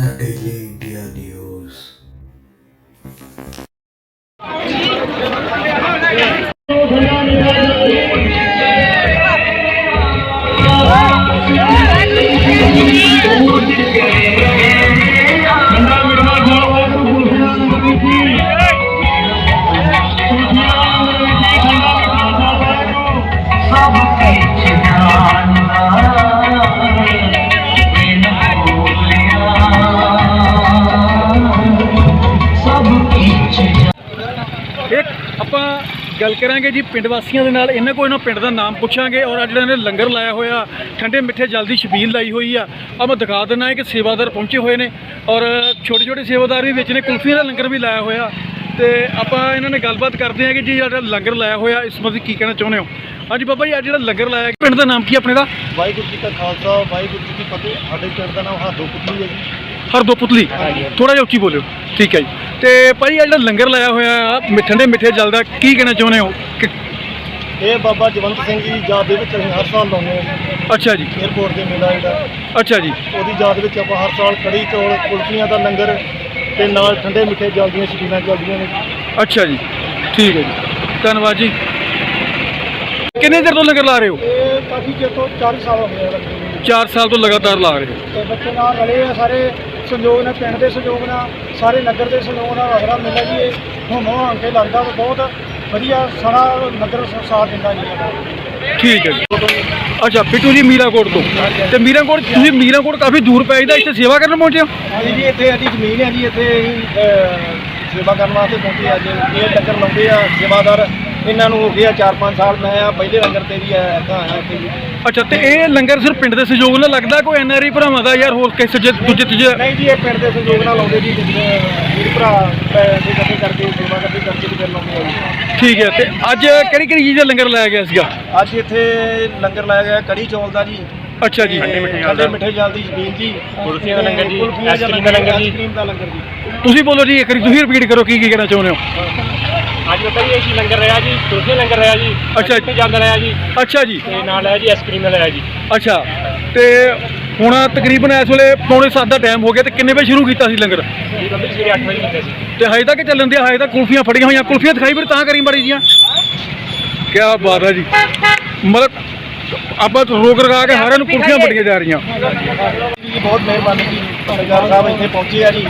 Ay, Libia, Dios. ਗੱਲ ਕਰਾਂਗੇ ਜੀ ਪਿੰਡ ਵਾਸੀਆਂ ਦੇ ਨਾਲ ਇਹਨਾਂ ਕੋਲ ਇਹਨਾਂ ਪਿੰਡ ਦਾ ਨਾਮ ਪੁੱਛਾਂਗੇ ਔਰ ਅੱਜ ਜਿਹੜਾ ਇਹਨੇ ਲੰਗਰ ਲਾਇਆ ਹੋਇਆ ਠੰਡੇ ਮਿੱਠੇ ਜਲ ਦੀ ਛਬੀਲ ਲਾਈ ਹੋਈ ਆ। ਆ ਮੈਂ ਦਿਖਾ ਦਿੰਦਾ ਕਿ ਸੇਵਾਦਾਰ ਪਹੁੰਚੇ ਹੋਏ ਨੇ ਔਰ ਛੋਟੇ ਛੋਟੇ ਸੇਵਾਦਾਰ ਵੀ ਵਿੱਚ ਨੇ ਕੁਲਫੀਆਂ ਦਾ ਲੰਗਰ ਵੀ ਲਾਇਆ ਹੋਇਆ। ਤੇ ਆਪਾਂ ਇਹਨਾਂ ਨੇ ਗੱਲਬਾਤ ਕਰਦੇ ਹਾਂ ਕਿ ਜੀ ਜਿਹੜਾ ਲੰਗਰ ਲਾਇਆ ਹੋਇਆ ਇਸ ਬਾਰੇ ਕੀ ਕਹਿਣਾ ਚਾਹੁੰਦੇ ਹੋ? ਹਾਂਜੀ ਬਾਬਾ ਜੀ ਅੱਜ ਜਿਹੜਾ ਲੰਗਰ ਲਾਇਆ ਪਿੰਡ ਦਾ ਨਾਮ ਕੀ ਆਪਣੇ ਦਾ? ਵਾਹਿਗੁਰੂ ਜੀ ਕਾ ਖਾਲਸਾ ਵਾਹਿਗੁਰੂ ਜੀ ਕੀ ਫਤਿਹ। ਸਾਡੇ ਪਿੰਡ ਦਾ ਨਾਮ ਹਾਦੋ ਪੁੱਤਲੀ ਹੈ ਜੀ। ਹਰਦੋ ਪੁਤਲੀ। ਥੋੜਾ ਜਿਹਾ ਉੱਚੀ ਬੋਲਿਓ। ਠੀਕ ਹੈ ਜੀ। ਤੇ ਭਾਈ ਇਹ ਜਿਹੜਾ ਲੰਗਰ ਲਾਇਆ ਹੋਇਆ ਆ ਮਿੱਠੇ ਦੇ ਮਿੱਠੇ ਜਲ ਦਾ ਕੀ ਕਹਿਣਾ ਚਾਹੁੰਦੇ ਹੋ? ਕਿ- ਇਹ ਬਾਬਾ ਜਵੰਤ ਸਿੰਘ ਜੀ ਦੀ ਯਾਦ ਦੇ ਵਿੱਚ ਅਸੀਂ ਹਰ ਸਾਲ ਲਾਉਂਦੇ ਹਾਂ। ਅੱਛਾ ਜੀ। ਏਅਰਪੋਰਟ ਦੇ ਮੇਲਾ ਜਿਹੜਾ। ਅੱਛਾ ਜੀ। ਉਹਦੀ ਯਾਦ ਵਿੱਚ ਆਪਾਂ ਹਰ ਸਾਲ ਕੜੀ ਚੌਲ ਕੁਲਫੀਆਂ ਦਾ ਲੰਗਰ ਤੇ ਨਾਲ ਠੰਡੇ ਮਿੱਠੇ ਜਲ ਦੀਆਂ ਛਬੀਲਾਂ ਚੱਲਦੀਆਂ ਨੇ। ਅੱਛਾ ਜੀ। ਠੀਕ ਹੈ ਜੀ। ਧੰਨਵਾਦ ਜੀ। ਕਿੰਨੇ ਦਿਨ ਤੋਂ ਲੰਗਰ ਲਾ ਰਹੇ ਹੋ? ਇਹ ਕਾਫੀ ਚਿਰ ਤੋਂ 40 ਸਾਲ ਹੋ ਗਏ ਆ ਲੰਗਰ ਨੂੰ। 4 ਸਾਲ ਤੋਂ ਲਗਾਤਾਰ ਲਾ ਰਹੇ ਹੋ। ਤੇ ਬੱਚੇ ਨਾਲ ਰਲੇ ਆ ਸਾਰੇ। ਸੰਯੋਗ ਨਾਲ ਪਿੰਡ ਦੇ ਸੰਯੋਗ ਨਾਲ ਸਾਰੇ ਨਗਰ ਦੇ ਸੰਯੋਗ ਨਾਲ ਅਗਰਾ ਮੇਲਾ ਜੀ ਇਹ। ਹੋਮੋ ਆਂ ਕੇ ਲੱਗਦਾ ਬਹੁਤ ਵਧੀਆ ਸਾਰਾ ਨਗਰ ਸਾਥ ਦਿੰਦਾ ਜੀ। ਠੀਕ ਹੈ ਜੀ। ਅੱਛਾ ਬਿੱਟੂ ਜੀ ਮੀਰਾਕੋਟ ਤੋਂ। ਤੇ ਮੀਰਾਕੋਟ ਤੁਸੀਂ ਮੀਰਾਕੋਟ ਕਾਫੀ ਦੂਰ ਪੈ ਜਾਂਦਾ ਇੱਥੇ ਸੇਵਾ ਕਰਨ ਪਹੁੰਚੇ ਹੋ? ਹਾਂਜੀ ਜੀ ਇੱਥੇ ਸਾਡੀ ਜ਼ਮੀਨ ਹੈ ਜੀ ਇੱਥੇ ਸੇਵਾ ਕਰਨ ਵਾਸਤੇ ਪਹੁੰਚੇ ਅੱਜ ਇਹ ਲੰਗਰ ਲਾਉਂਦੇ ਆ ਸੇਵਾਦਾਰ ਇਹਨਾਂ ਨੂੰ ਹੋ ਗਿਆ 4-5 ਸਾਲ ਮੈਂ ਆ ਪਹਿਲੇ ਲੰਗਰ ਤੇ ਵੀ ਆਇਆ ਇੱਦਾਂ ਆਇਆ ਇੱਥੇ ਅੱਛਾ ਤੇ ਇਹ ਲੰਗਰ ਸਿਰਫ ਪਿੰਡ ਦੇ ਸਹਿਯੋਗ ਨਾਲ ਲੱਗਦਾ ਕੋਈ ਐਨਆਰਆਈ ਭਰਾਵਾਂ ਦਾ ਯਾਰ ਹੋਰ ਕਿਸੇ ਜੇ ਦੂਜੇ ਤੀਜੇ? ਨਹੀਂ ਜੀ ਇਹ ਪਿੰਡ ਦੇ ਸਹਿਯੋਗ ਨਾਲ ਲਾਉਂਦੇ ਜੀ ਵੀਰ ਭਰਾ ਪੈਸੇ ਇਕੱਠੇ ਕਰਕੇ ਸੇਵਾ ਕਰਕੇ ਕਰਕੇ ਵੀ ਫਿਰ ਲਾਉਂਦੇ ਆ ਜੀ। ਠੀਕ ਹੈ ਤੇ ਅੱਜ ਕਿਹੜੀ ਕਿਹੜੀ ਚੀਜ਼ ਦਾ ਲੰਗਰ ਲਾਇਆ ਗਿਆ ਸੀਗਾ? ਅੱਜ ਇੱਥੇ ਲੰਗਰ ਲਾਇਆ ਗਿਆ ਕੜੀ ਚੌਲ ਦਾ ਜੀ। ਅੱਛਾ ਜੀ। ਠੰਡੇ ਮਿੱਠੇ ਜਲ ਦੀ। ਛਬੀਲ ਜੀ। ਕੁਲਫੀਆਂ ਦਾ ਲੰਗਰ ਜੀ, ਕੁਲਫੀਆਂ ਦਾ ਆਈਸਕ੍ਰੀਮ ਦਾ ਲੰਗਰ ਜੀ। ਆਈਸਕ੍ਰੀਮ ਦਾ ਲੰਗਰ ਜੀ। ਤੁਸੀਂ ਬੋਲੋ ਜੀ ਇੱਕ ਵਾਰੀ ਤੁਸੀਂ ਰਿਪੀਟ ਕਰੋ ਕੀ ਕੀ ਕਹਿਣਾ ਚਾਹੁੰਦੇ ਹੋ। ਅੱਜ ਬੱਤਾ ਜੀ ਇਹ ਲੰਗਰ ਰਿਹਾ ਜੀ ਕੁਲਫੀ ਲੰਗਰ ਰਿਹਾ ਜੀ ਅੱਛਾ ਤੇ ਜਾਂਦਾ ਰਿਹਾ ਜੀ। ਅੱਛਾ ਜੀ। ਤੇ ਨਾਲ ਹੈ ਜੀ ਆਈਸਕ੍ਰੀਮ ਰਿਹਾ ਜੀ। ਅੱਛਾ। ਤੇ ਹੁਣ ਤਕਰੀਬਨ ਇਸ ਵੇਲੇ ਪੌਣੇ 7 ਦਾ ਟਾਈਮ ਹੋ ਗਿਆ ਤੇ ਕਿੰਨੇ ਵਜੇ ਸ਼ੁਰੂ ਕੀਤਾ ਸੀ ਲੰਗਰ? ਜੀ ਬੱਬੀ ਸਵੇਰੇ 8 ਵਜੇ ਕੀਤਾ ਸੀ। ਤੇ ਹਜੇ ਤੱਕ ਚੱਲਣ ਦੇ ਹਜੇ ਤੱਕ ਕੁਲਫੀਆਂ ਫੜੀਆਂ ਹੋਈਆਂ। ਕੁਲਫੀਆਂ ਦਿਖਾਈ ਫਿਰ ਤਾਂ ਕਰੀ ਮੜੀ ਜੀਆਂ। ਕੀ ਬਾਤ ਹੈ ਜੀ। ਮਤਲਬ ਆਪਾਂ ਰੋਕ ਰਗਾ ਕੇ ਸਾਰਿਆਂ ਨੂੰ ਕੁਲਫੀਆਂ ਫੜੀਆਂ ਜਾ ਰਹੀਆਂ। ਜੀ ਬਹੁਤ ਮਿਹਰਬਾਨੀ ਜੀ। ਸਰਦਾਰ ਸਾਹਿਬ ਇੱਥੇ ਪਹੁੰਚੇ ਆ ਜੀ।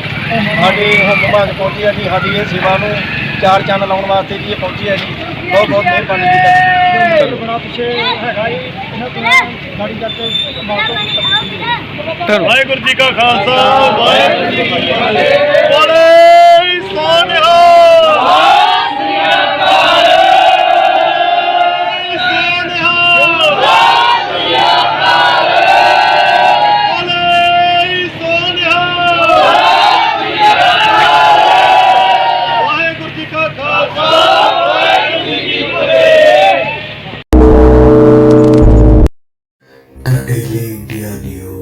ਸਾਡੇ ਵਿਭਾਗ ਪਹੁੰਚੇ ਆ ਜੀ ਸਾਡੀ ਇਹ ਸੇਵਾ ਨੂੰ ਚਾਰ ਚੰਨ ਲਾਉਣ ਵਾਸਤੇ ਜੀ ਇਹ ਪਹੁੰਚੇ ਆ ਜੀ। ਬਹੁਤ ਬਹੁਤ ਮਿਹਰਬਾਨੀ ਜੀ ਤੁਹਾਡੀ। ਬਣਾ ਪਿੱਛੇ ਹੈਗਾ ਜੀ ਇਹਨਾਂ ਦਿਨਾਂ ਗਾੜੀ ਕਰਕੇ ਧੰਨਵਾਦ। ਵਾਹਿਗੁਰੂ ਜੀ ਕਾ ਖਾਲਸਾ ਵਾਹਿਗੁਰੂ ਜੀ ਕੀ ਫਤਿਹ। Daily India News.